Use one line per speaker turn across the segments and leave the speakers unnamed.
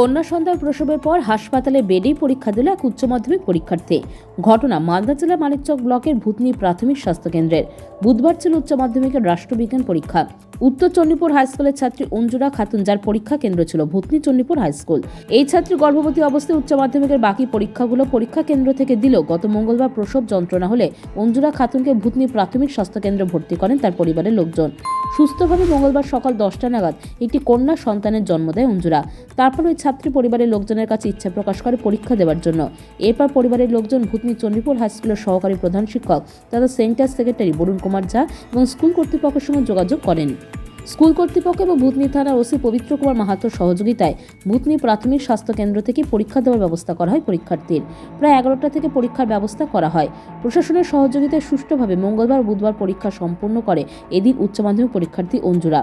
কন্যা সন্তান প্রসবের পর হাসপাতালে বেডেই পরীক্ষা দিল এক উচ্চ মাধ্যমিক পরীক্ষার্থী। ঘটনা মালদা জেলা মানিকচক ব্লকের ভূতনি প্রাথমিক স্বাস্থ্যকেন্দ্রের বুধবার ছিল উচ্চ মাধ্যমিকের রাষ্ট্রবিজ্ঞান পরীক্ষা। উত্তর চণ্ডীপুর হাই স্কুলের ছাত্রী অঞ্জুরা খাতুন, যার পরীক্ষা কেন্দ্র ছিল ভূতনি চণ্ডীপুর হাই স্কুল। এই ছাত্রী গর্ভবতী অবস্থায় উচ্চ মাধ্যমিকের বাকি পরীক্ষাগুলো পরীক্ষা কেন্দ্র থেকে দিলেও গত মঙ্গলবার প্রসব যন্ত্রণা হলে অঞ্জুরা খাতুনকে ভূতনি প্রাথমিক স্বাস্থ্যকেন্দ্রে ভর্তি করেন তার পরিবারের লোকজন। সুস্থভাবে মঙ্গলবার সকাল দশটা নাগাদ একটি কন্যা সন্তানের জন্ম দেয় অঞ্জুরা। তারপর ওই ছাত্রী পরিবারের লোকজনের কাছে ইচ্ছা প্রকাশ করে পরীক্ষা দেওয়ার জন্য। এরপর পরিবারের লোকজন ভূতনি চণ্ডীপুর হাই স্কুলের সহকারী প্রধান শিক্ষক তথা সেন্টার সেক্রেটারি বরুণ কুমার ঝা এবং স্কুল কর্তৃপক্ষের সঙ্গে যোগাযোগ করেন। স্কুল কর্তৃপক্ষ এবং ভূতনি থানার ওসি পবিত্র কুমার মাহাতোর সহযোগিতায় ভূতনি প্রাথমিক স্বাস্থ্য কেন্দ্র থেকে পরীক্ষা দেওয়ার ব্যবস্থা করা হয় পরীক্ষার্থীর। প্রায় এগারোটা থেকে পরীক্ষার ব্যবস্থা করা হয়। প্রশাসনের সহযোগিতায় সুষ্ঠুভাবে মঙ্গলবার বুধবার পরীক্ষা সম্পূর্ণ করে এদিন উচ্চ মাধ্যমিক পরীক্ষার্থী অঞ্জুরা।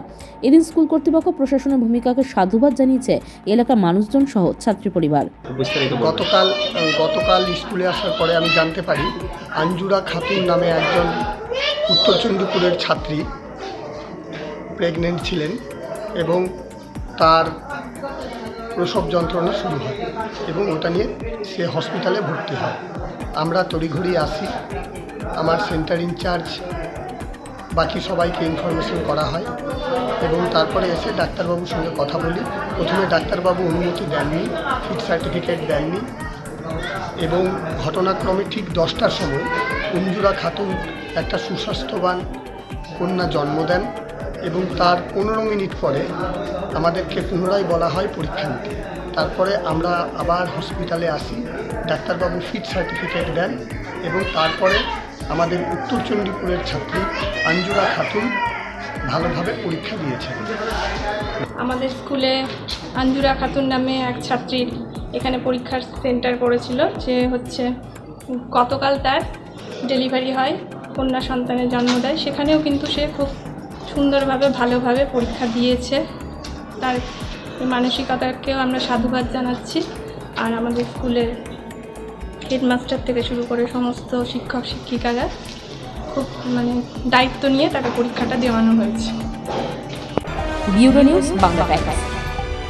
এদিন স্কুল কর্তৃপক্ষ প্রশাসনের ভূমিকাকে সাধুবাদ জানিয়েছে এলাকার মানুষজন সহ ছাত্রী পরিবার।
গতকাল গতকাল স্কুলে আসার পরে আমি জানতে পারি, আঞ্জুরা খাতুন নামে একজন উত্তর ছাত্রী প্রেগনেন্ট ছিলেন এবং তার প্রসব যন্ত্রণা শুরু হয় এবং ওটা নিয়ে সে হসপিটালে ভর্তি হয়। আমরা তড়িঘড়ি আসি। আমার সেন্টার ইনচার্জ বাকি সবাইকে ইনফরমেশন করা হয় এবং তারপরে এসে ডাক্তারবাবুর সঙ্গে কথা বলি। প্রথমে ডাক্তারবাবু অনুমতি দেননি ফিট সার্টিফিকেট দেননি এবং ঘটনাক্রমে ঠিক দশটার সময় অঞ্জুরা খাতুন একটা সুস্বাস্থ্যবান কন্যা জন্ম দেন। এবং তার পনেরো মিনিট পরে আমাদেরকে পুনরায় বলা হয় পরীক্ষা নিতে। তারপরে আমরা আবার হসপিটালে আসি, ডাক্তারবাবু ফিট সার্টিফিকেট দেন এবং তারপরে আমাদের উত্তর চণ্ডীপুরের ছাত্রী আঞ্জুরা খাতুন ভালোভাবে পরীক্ষা দিয়েছেন।
আমাদের স্কুলে আঞ্জুরা খাতুন নামে এক ছাত্রীর এখানে পরীক্ষার সেন্টার করেছিল, যে হচ্ছে গতকাল তার ডেলিভারি হয়, কন্যা সন্তানের জন্ম দেয়। সেখানেও কিন্তু সে খুব সুন্দরভাবে, ভালোভাবে পরীক্ষা দিয়েছে। তার মানসিকতাকেও আমরা সাধুবাদ জানাচ্ছি। আর আমাদের স্কুলের হেডমাস্টার থেকে শুরু করে সমস্ত শিক্ষক, শিক্ষিকারা খুব মানে দায়িত্ব নিয়ে তাকে পরীক্ষাটা দেওয়ানো হয়েছে।
Bureau news, Bangla